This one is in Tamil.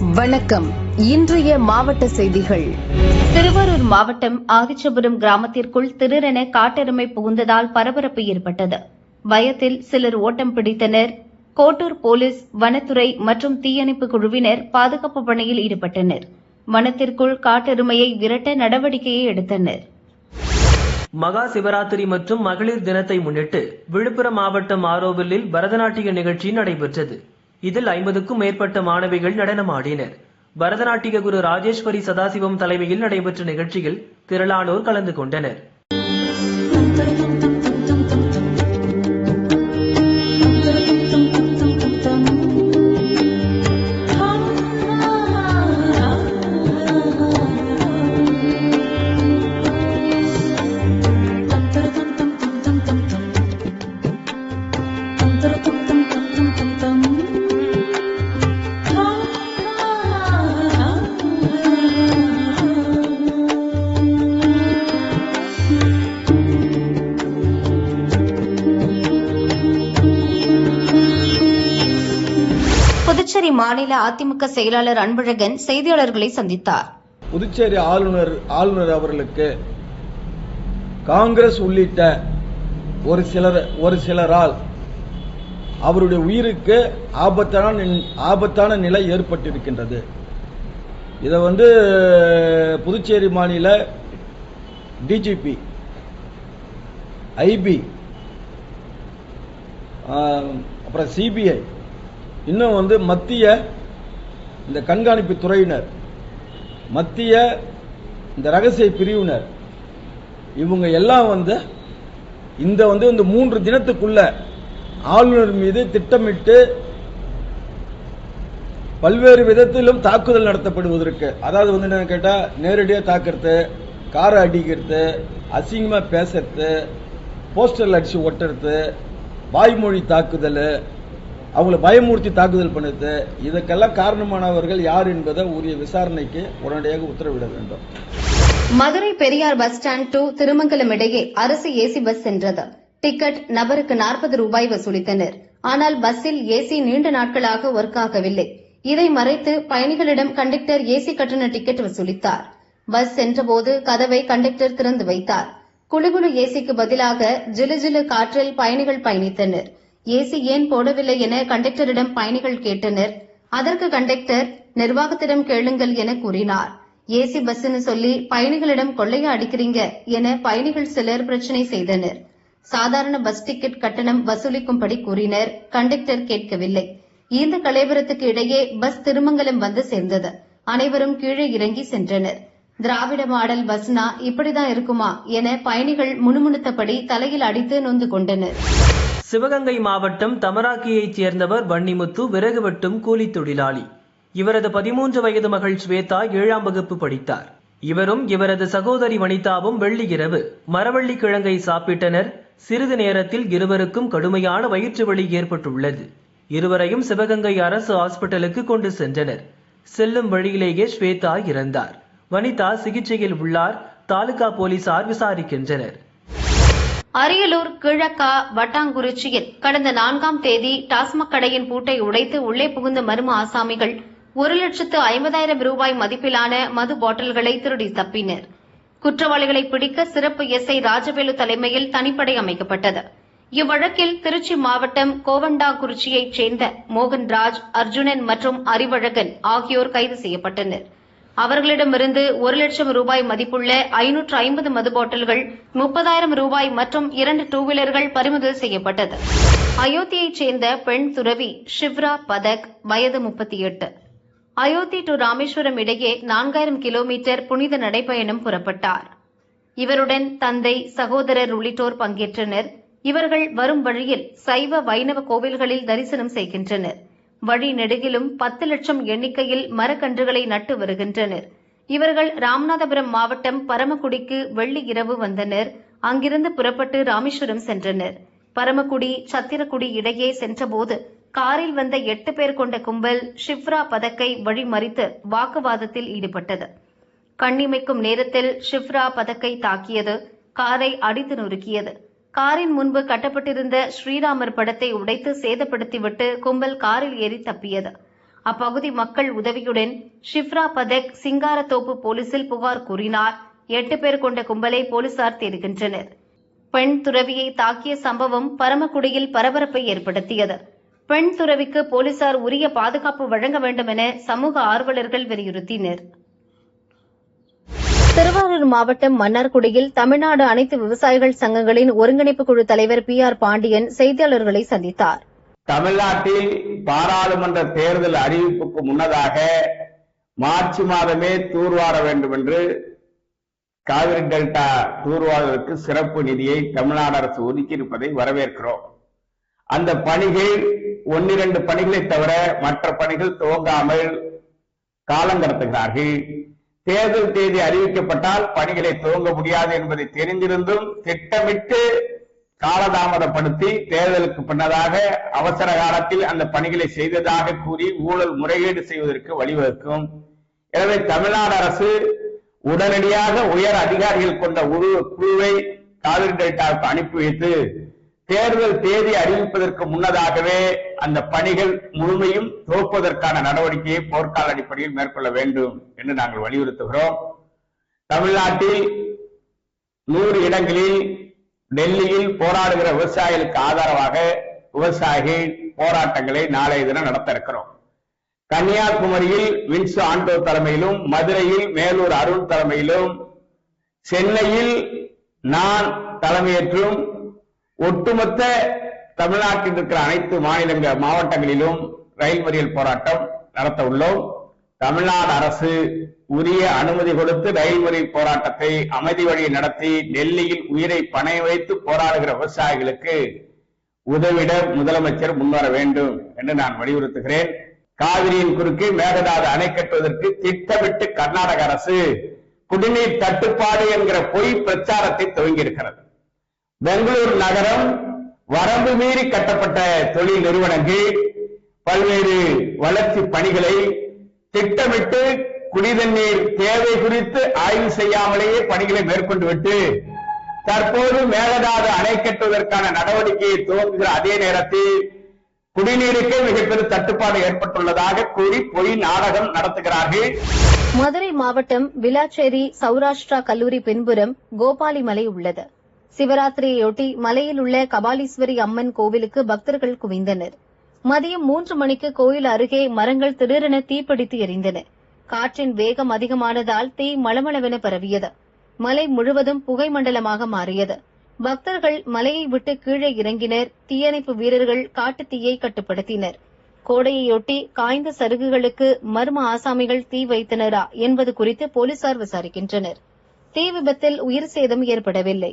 வணக்கம். இன்றைய மாவட்ட செய்திகள். திருவாரூர் மாவட்டம் ஆதிச்சபுரம் கிராமத்திற்குள் திடீரென காட்டெருமை புகுந்ததால் பரபரப்பு ஏற்பட்டது. பயத்தில் சிலர் ஓட்டம் பிடித்தனர். கோட்டூர் போலீஸ் வனத்துறை மற்றும் தீயணைப்பு குழுவினர் பாதுகாப்பு பணியில் ஈடுபட்டனர். வனத்திற்குள் காட்டெருமையை விரட்ட நடவடிக்கையை எடுத்தனர். மகா சிவராத்திரி மற்றும் மகளிர் தினத்தை முன்னிட்டு விழுப்புரம் மாவட்டம் ஆரோவில்லில் பரதநாட்டிய நிகழ்ச்சி நடைபெற்றது. இதில் ஐம்பதுக்கும் மேற்பட்ட மாணவிகள் நடனமாடினர். பரதநாட்டிய குரு ராஜேஸ்வரி சதாசிவம் தலைமையில் நடைபெற்ற நிகழ்ச்சியில் திரளானோர் கலந்து கொண்டனர். மாநில அதிமுக செயலாளர் அன்பழகன் செய்தியாளர்களை சந்தித்தார். புதுச்சேரி ஆளுநர் ஆளுநர் அவர்களுக்கு காங்கிரஸ் உள்ளிட்ட ஒரு சிலர் ஒரு சிலரால் அவருடைய உயிருக்கு ஆபத்தான நின்- ஆபத்தான நிலை ஏற்பட்டிருக்கின்றது. இதை வந்து புதுச்சேரி மாநில டிஜிபி ஐபி அப்புறம் சிபிஐ இன்னும் வந்து மத்திய இந்த கண்காணிப்பு துறையினர் மத்திய இந்த ரகசிய பிரிவினர் இவங்க எல்லாம் வந்து இந்த வந்து இந்த மூன்று தினத்துக்குள்ள ஆளுநர் மீது திட்டமிட்டு பல்வேறு விதத்திலும் தாக்குதல் நடத்தப்படுவதற்கு அதாவது வந்து என்ன கேட்டால் நேரடியாக தாக்கிறது காரை அடிக்கிறது அசிங்கமா பேசுறது போஸ்டரில் அடிச்சு ஒட்டுறது வாய்மொழி தாக்குதல் அவங்கள பயமூர்த்தி தாக்குதல் பண்ணுது இதுக்கெல்லாம் காரணமானவர்கள் யார் என்பதை உரிய விசாரணைக்கு உடனடியாக உத்தரவிட வேண்டும். Madurai Periyar bus stand to Thirumangalam இடையே அரசு ஏசி பஸ் சென்றது. டிக்கெட் நபருக்கு நாற்பது ரூபாய் வசூலித்தனர். ஆனால் பஸ்ஸில் ஏசி நீண்ட நாட்களாக ஒர்க் ஆகவில்லை. இதை மறைத்து பயணிகளிடம் கண்டக்டர் ஏசி கட்டண டிக்கெட் வசூலித்தார். பஸ் சென்றபோது கதவை கண்டக்டர் திறந்து வைத்தார். குளுகுளு ஏசிக்கு பதிலாக ஜிலு ஜிலு காற்றில் பயணிகள் பயணித்தனர். ஏசி ஏன் போடவில்லை என கண்டக்டரிடம் பயணிகள் கேட்டனர். அதற்கு கண்டக்டர் நிர்வாகத்திடம் கேளுங்கள் என கூறினார். ஏசி பஸ்ன்னு சொல்லி பயணிகளிடம் கொள்ளைய அடிக்கிறீங்க என பயணிகள் சிலர் பிரச்சனை செய்தனர். சாதாரண பஸ் டிக்கெட் கட்டணம் வசூலிக்கும்படி கூறினர். கண்டக்டர் கேட்கவில்லை. இந்த கலைவரத்துக்கு இடையே பஸ் திருமங்கலம் வந்து சேர்ந்தது. அனைவரும் கீழே இறங்கி சென்றனர். திராவிட மாடல் பஸ்னா இப்படிதான் இருக்குமா என பயணிகள் முணுமுணுத்தபடி தலையில் அடித்து நொந்து கொண்டனர். சிவகங்கை மாவட்டம் தமராக்கியைச் சேர்ந்தவர் வன்னிமுத்து விறகு வெட்டும் கூலித் தொழிலாளி. இவரது பதிமூன்று வயது மகள் ஸ்வேதா ஏழாம் வகுப்பு படித்தார். இவரும் இவரது சகோதரி வனிதாவும் வெள்ளி இரவு மரவள்ளி கிழங்கை சாப்பிட்டனர். சிறிது நேரத்தில் இருவருக்கும் கடுமையான வயிற்று வலி ஏற்பட்டுள்ளது. இருவரையும் சிவகங்கை அரசு ஹாஸ்பிட்டலுக்கு கொண்டு சென்றனர். செல்லும் வழியிலேயே ஸ்வேதா இறந்தார். வனிதா சிகிச்சையில் உள்ளார். தாலுகா போலீசார் விசாரிக்கின்றனர். அரியலூர் கிழக்கா வட்டாங்குறிச்சியில் கடந்த நான்காம் தேதி டாஸ்மாக் கடையின் பூட்டை உடைத்து உள்ளே புகுந்த மர்ம ஆசாமிகள் ஒரு லட்சத்து ஐம்பதாயிரம் ரூபாய் மதிப்பிலான மது பாட்டில்களை திருடி தப்பினர். குற்றவாளிகளை பிடிக்க சிறப்பு எஸ் ஐ ராஜவேலு தலைமையில் தனிப்படை அமைக்கப்பட்டது. இவ்வழக்கில் திருச்சி மாவட்டம் கோவண்டாங்குறிச்சியைச் சேர்ந்த மோகன்ராஜ் அர்ஜுனன் மற்றும் அறிவழகன் ஆகியோர் கைது செய்யப்பட்டனா் அவர்களிடமிருந்து ஒரு லட்சம் ரூபாய் மதிப்புள்ள ஐநூற்று ஐம்பது மது பாட்டில்கள் முப்பதாயிரம் ரூபாய் மற்றும் இரண்டு டூ வீலர்கள் பறிமுதல் செய்யப்பட்டது. அயோத்தியைச் சேர்ந்த பெண் துறவி ஷிவ்ரா பதக் வயது முப்பத்தி எட்டு அயோத்தி டு ராமேஸ்வரம் இடையே நான்காயிரம் கிலோமீட்டர் புனித நடைபயணம் புறப்பட்டார். இவருடன் தந்தை சகோதரர் உள்ளிட்டோர் பங்கேற்றனர். இவர்கள் வரும் வழியில் சைவ வைணவ கோவில்களில் தரிசனம் செய்கின்றனர். வழி நெடுகிலும் பத்து லட்சம் எண்ணிக்கையில் மரக்கன்றுகளை நட்டு வருகின்றனர். இவர்கள் ராமநாதபுரம் மாவட்டம் பரமக்குடிக்கு வெள்ளி இரவு வந்தனர். அங்கிருந்து புறப்பட்டு ராமேஸ்வரம் சென்றனர். பரமக்குடி சத்திரக்குடி இடையே சென்றபோது காரில் வந்த எட்டு பேர் கொண்ட கும்பல் ஷிப்ரா பதக்கை வழிமறித்து வாக்குவாதத்தில் ஈடுபட்டது. கண்ணிமைக்கும் நேரத்தில் ஷிப்ரா பதக்கை தாக்கியது. காரை அடித்து நொறுக்கியது. காரின் முன்பு கட்டப்பட்டிருந்த ஸ்ரீராமர் படத்தை உடைத்து சேதப்படுத்திவிட்டு கும்பல் காரில் ஏறி தப்பியது. அப்பகுதி மக்கள் உதவியுடன் ஷிப்ரா பதக் சிங்காரத்தோப்பு போலீசில் புகார் கூறினார். எட்டு பேர் கொண்ட கும்பலை போலீசார் தேடுகின்றனர். பெண் துறவியை தாக்கிய சம்பவம் பரமக்குடியில் பரபரப்பை ஏற்படுத்தியது. பெண் துறவிக்கு போலீசார் உரிய பாதுகாப்பு வழங்க வேண்டும் என சமூக ஆர்வலர்கள் வலியுறுத்தினர். திருவாரூர் மாவட்டம் மன்னார்குடியில் தமிழ்நாடு அனைத்து விவசாயிகள் சங்கங்களின் ஒருங்கிணைப்பு குழு தலைவர் பி ஆர் பாண்டியன் செய்தியாளர்களை சந்தித்தார். தமிழ்நாட்டில் பாராளுமன்ற தேர்தல் அறிவிப்புக்கு முன்னதாக மார்ச் மாதமே தூர்வார வேண்டும் என்று காவிரி டெல்டா தூர்வாருவதற்கு சிறப்பு நிதியை தமிழ்நாடு அரசு ஒதுக்கியிருப்பதை வரவேற்கிறோம். அந்த பணிகள் ஒன்னிரண்டு பணிகளை தவிர மற்ற பணிகள் துவங்காமல் காலங்கடத்துகிறார்கள். தேர்தல் தேதி அறிவிக்கப்பட்டால் பணிகளை துவங்க முடியாது என்பதை தெரிந்திருந்தும் திட்டமிட்டு காலதாமதப்படுத்தி தேர்தலுக்கு பின்னதாக அவசர காலத்தில் அந்த பணிகளை செய்ததாக கூறி ஊழல் முறைகேடு செய்வதற்கு வழிவகுக்கும். எனவே தமிழ்நாடு அரசு உடனடியாக உயர் அதிகாரிகள் கொண்ட ஒரு குழுவை காவிரி டெல்டாவுக்கு அனுப்பி வைத்து தேர்தல் தேதி அறிவிப்பதற்கு முன்னதாகவே அந்த பணிகள் முழுமையும் துவக்குவதற்கான நடவடிக்கையை போர்க்கால அடிப்படையில் மேற்கொள்ள வேண்டும் என்று நாங்கள் வலியுறுத்துகிறோம். தமிழ்நாட்டில் நூறு இடங்களில் டெல்லியில் போராடுகிற விவசாயிகளுக்கு ஆதரவாக விவசாயிகள் போராட்டங்களை நாளைய தினம் நடத்த இருக்கிறோம் கன்னியாகுமரியில் வின்சு ஆண்டோ தலைமையிலும் மதுரையில் மேலூர் அருண் தலைமையிலும் சென்னையில் நான் தலைமையேற்றும் ஒட்டுமொத்த தமிழ்நாட்டில் இருக்கிற அனைத்து மாநிலங்கள் மாவட்டங்களிலும் ரயில் மறியல் போராட்டம் நடத்த உள்ளோம். தமிழ்நாடு அரசு உரிய அனுமதி கொடுத்து ரயில் மறியல் போராட்டத்தை அமைதி வழியை நடத்தி டெல்லியில் உயிரை பணைய வைத்து போராடுகிற விவசாயிகளுக்கு உதவிட முதலமைச்சர் முன்வர வேண்டும் என்று நான் வலியுறுத்துகிறேன். காவிரியின் குறுக்கே மேகதாது அணை கட்டுவதற்கு திட்டமிட்டு கர்நாடக அரசு குடிநீர் தட்டுப்பாடு என்கிற பொய் பிரச்சாரத்தை துவங்கியிருக்கிறது. பெங்களூர் நகரம் வரம்பு மீறி கட்டப்பட்ட தொழில் நிறுவனங்கள் பல்வேறு வளர்ச்சி பணிகளை திட்டமிட்டு குடிதண்ணீர் தேவை குறித்து ஆய்வு செய்யாமலேயே பணிகளை மேற்கொண்டு விட்டு தற்போது மேலதாது அணை கட்டுவதற்கான நடவடிக்கையை துவங்குகிற அதே நேரத்தில் குடிநீருக்கே மிகப்பெரும் தட்டுப்பாடு ஏற்பட்டுள்ளதாக கூறி பொய் நாடகம் நடத்துகிறார்கள். மதுரை மாவட்டம் விளாச்சேரி சௌராஷ்டிரா கல்லூரி பின்புறம் கோபாலிமலை உள்ளது. சிவராத்திரியையொட்டி மலையில் உள்ள கபாலீஸ்வரி அம்மன் கோவிலுக்கு பக்தர்கள் குவிந்தனர். மதியம் மூன்று மணிக்கு கோயில் அருகே மரங்கள் திடீரென தீப்பிடித்து எரிந்தன. காற்றின் வேகம் அதிகமானதால் தீ மளமளவென பரவியது. மலை முழுவதும் புகை மண்டலமாக மாறியது. பக்தர்கள் மலையை விட்டு கீழே இறங்கினர். தீயணைப்பு வீரர்கள் காட்டு தீயை கட்டுப்படுத்தினர். கோடையையொட்டி காய்ந்த சருகுகளுக்கு மர்ம ஆசாமிகள் தீ வைத்தனரா என்பது குறித்து போலீசார் விசாரிக்கின்றனர். தீ விபத்தில் உயிர் சேதம் ஏற்படவில்லை.